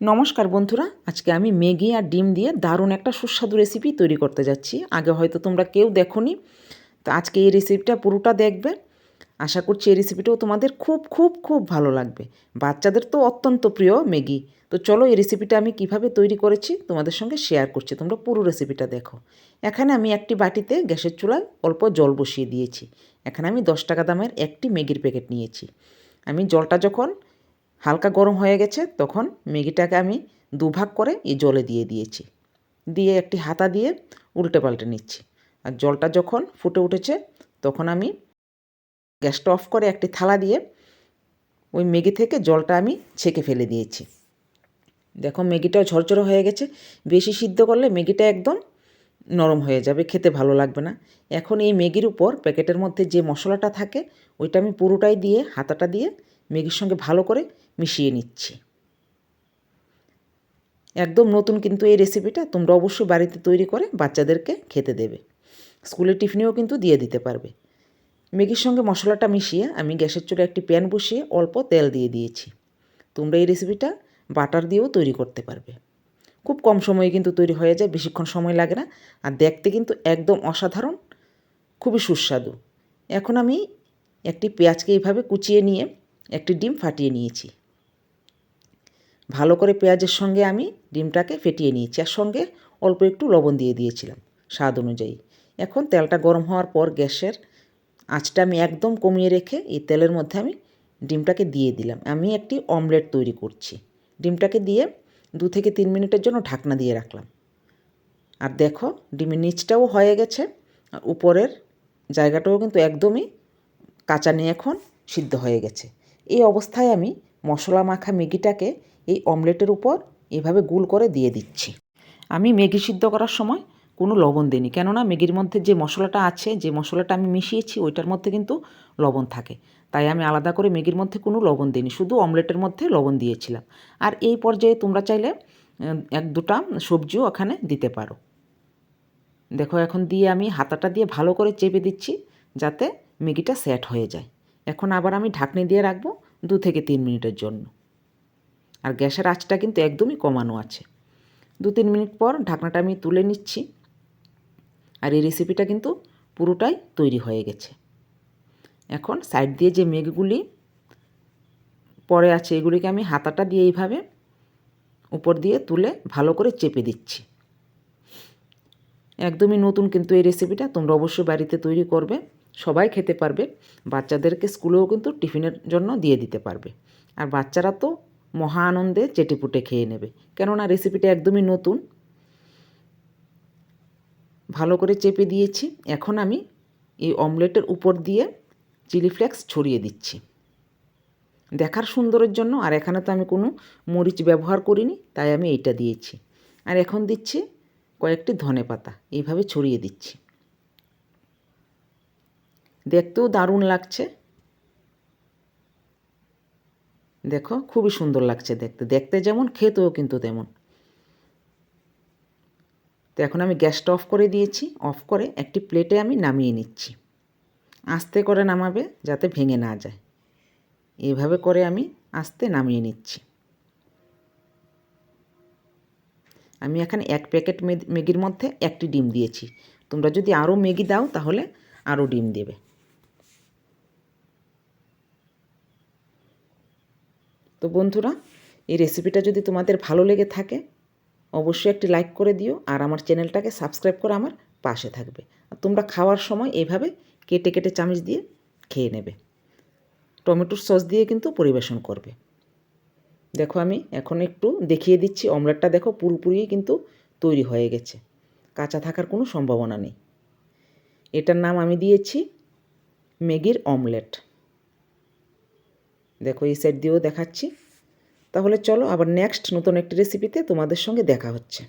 নমস্কার বন্ধুরা, আজকে আমি ম্যাগি আর ডিম দিয়ে দারুণ একটা সুস্বাদু রেসিপি তৈরি করতে যাচ্ছি। আগে হয়তো তোমরা কেউ দেখোনি, তো আজকে এই রেসিপিটা পুরোটা দেখবে। আশা করছি এই রেসিপিটাও তোমাদের খুব খুব খুব ভালো লাগবে। বাচ্চাদের তো অত্যন্ত প্রিয় ম্যাগি। তো চলো এই রেসিপিটা আমি কীভাবে তৈরি করেছি তোমাদের সঙ্গে শেয়ার করছি। তোমরা পুরো রেসিপিটা দেখো। এখানে আমি একটি বাটিতে গ্যাসের চুলায় অল্প জল বসিয়ে দিয়েছি। এখানে আমি দশ টাকা দামের একটি ম্যাগির প্যাকেট নিয়েছি। আমি জলটা যখন হালকা গরম হয়ে গেছে, তখন ম্যাগিটাকে আমি দুভাগ করে এই জলে দিয়ে দিয়েছি। দিয়ে একটি হাতা দিয়ে উল্টে পাল্টে নিচ্ছি। আর জলটা যখন ফুটে উঠেছে, তখন আমি গ্যাসটা অফ করে একটি থালা দিয়ে ওই ম্যাগি থেকে জলটা আমি ছেঁকে ফেলে দিয়েছি। দেখো, ম্যাগিটাও ঝরঝরে হয়ে গেছে। বেশি সিদ্ধ করলে ম্যাগিটা একদম নরম হয়ে যাবে, খেতে ভালো লাগবে না। এখন এই ম্যাগির উপর প্যাকেটের মধ্যে যে মশলাটা থাকে, ওইটা আমি পুরোটাই দিয়ে, হাতাটা দিয়ে ম্যাগির সঙ্গে ভালো করে মিশিয়ে নিচ্ছি। একদম নতুন কিন্তু এই রেসিপিটা তোমরা অবশ্যই বাড়িতে তৈরি করে বাচ্চাদেরকে খেতে দেবে। স্কুলের টিফিনেও কিন্তু দিয়ে দিতে পারবে। ম্যাগির সঙ্গে মশলাটা মিশিয়ে আমি গ্যাসের চুলে একটি প্যান বসিয়ে অল্প তেল দিয়ে দিয়েছি। তোমরা এই রেসিপিটা বাটার দিয়েও তৈরি করতে পারবে। খুব কম সময়ে কিন্তু তৈরি হয়ে যায়, বেশিক্ষণ সময় লাগে না আর দেখতে কিন্তু একদম অসাধারণ, খুবই সুস্বাদু। এখন আমি একটি পেঁয়াজকে এইভাবে কুচিয়ে নিয়ে একটি ডিম ফাটিয়ে নিয়েছি। ভালো করে পেঁয়াজের সঙ্গে আমি ডিমটাকে ফেটিয়ে নিয়েছি আর সঙ্গে অল্প একটু লবণ দিয়ে দিয়েছিলাম স্বাদ অনুযায়ী। এখন তেলটা গরম হওয়ার পর গ্যাসের আঁচটা আমি একদম কমিয়ে রেখে এই তেলের মধ্যে আমি ডিমটাকে দিয়ে দিলাম। আমি একটি অমলেট তৈরি করছি। ডিমটাকে দিয়ে দু থেকে তিন মিনিটের জন্য ঢাকনা দিয়ে রাখলাম। আর দেখো ডিমের নিচটাও হয়ে গেছে উপরের জায়গাটাও কিন্তু একদমই কাঁচা নিয়ে এখন সিদ্ধ হয়ে গেছে। এই অবস্থায় আমি মশলা মাখা ম্যাগিটাকে এই অমলেটের উপর এভাবে গুল করে দিয়ে দিচ্ছি। আমি ম্যাগি সিদ্ধ করার সময় কোনো লবণ দিইনি। কেননা ম্যাগির মধ্যে যে মশলাটা আছে, যে মশলাটা আমি মিশিয়েছি, ওইটার মধ্যে কিন্তু লবণ থাকে। তাই আমি আলাদা করে ম্যাগির মধ্যে কোনো লবণ দিইনি, শুধু অমলেটের মধ্যে লবণ দিয়েছিলাম। আর এই পর্যায়ে তোমরা চাইলে এক দুটা সবজিও ওখানে দিতে পারো। দেখো, এখন দিয়ে আমি হাতাটা দিয়ে ভালো করে চেপে দিচ্ছি, যাতে ম্যাগিটা সেট হয়ে যায়। এখন আবার আমি ঢাকনি দিয়ে রাখব দু থেকে তিন মিনিটের জন্য। আর গ্যাসের আঁচটা কিন্তু একদমই কমানো আছে। দু তিন মিনিট পর ঢাকনাটা আমি তুলে নিচ্ছি। আর এই রেসিপিটা কিন্তু পুরোটাই তৈরি হয়ে গেছে। এখন সাইড দিয়ে যে মেঘগুলি পরে আছে, এগুলিকে আমি হাতাটা দিয়ে এইভাবে উপর দিয়ে তুলে ভালো করে চেপে দিচ্ছি। একদমই নতুন কিন্তু এই রেসিপিটা তোমরা অবশ্যই বাড়িতে তৈরি করবে। সবাই খেতে পারবে। বাচ্চাদেরকে স্কুলেও কিন্তু টিফিনের জন্য দিয়ে দিতে পারবে। আর বাচ্চারা তো মহা আনন্দে চেটেপুটে খেয়ে নেবে। কেননা রেসিপিটা একদমই নতুন। ভালো করে চেপে দিয়েছি। এখন আমি এই অমলেটের উপর দিয়ে চিলি ফ্লেক্স ছড়িয়ে দিচ্ছি। দেখার সুন্দরের জন্য, আর এখানে তো আমি কোনো মরিচ ব্যবহার করিনি, তাই আমি এইটা দিয়েছি। আর এখন দিচ্ছি কয়েকটি ধনে পাতা এইভাবে ছড়িয়ে দিচ্ছি। দেখতেও দারুণ লাগছে। দেখো, খুবই সুন্দর লাগছে দেখতে। দেখতে যেমন, খেতেও কিন্তু তেমন। তো এখন আমি গ্যাসটা অফ করে দিয়েছি। অফ করে একটি প্লেটে আমি নামিয়ে নিচ্ছি। আস্তে করে নামাবে যাতে ভেঙে না যায়। এইভাবে করে আমি আস্তে নামিয়ে নিচ্ছি। আমি এখানে এক প্যাকেট ম্যাগির মধ্যে একটি ডিম দিয়েছি। তোমরা যদি আরও ম্যাগি দাও তাহলে আরও ডিম দেবে। তো বন্ধুরা, এই রেসিপিটা যদি তোমাদের ভালো লেগে থাকে, অবশ্যই একটি লাইক করে দিও আর আমার চ্যানেলটাকে সাবস্ক্রাইব করে আমার পাশে থাকবে। আর তোমরা খাওয়ার সময় এইভাবে কেটে কেটে চামচ দিয়ে খেয়ে নেবে। টমেটোর সস দিয়ে কিন্তু পরিবেশন করবে। দেখো আমি এখন একটু দেখিয়ে দিচ্ছি অমলেটটা দেখো পুরোপুরি কিন্তু তৈরি হয়ে গেছে। কাঁচা থাকার কোনো সম্ভাবনা নেই। এটার নাম আমি দিয়েছি ম্যাগির অমলেট দেখো এই সাইড দিয়েও দেখাচ্ছি। তাহলে চলো আবার নেক্সট নতুন একটি রেসিপিতে তোমাদের সঙ্গে দেখা হচ্ছে।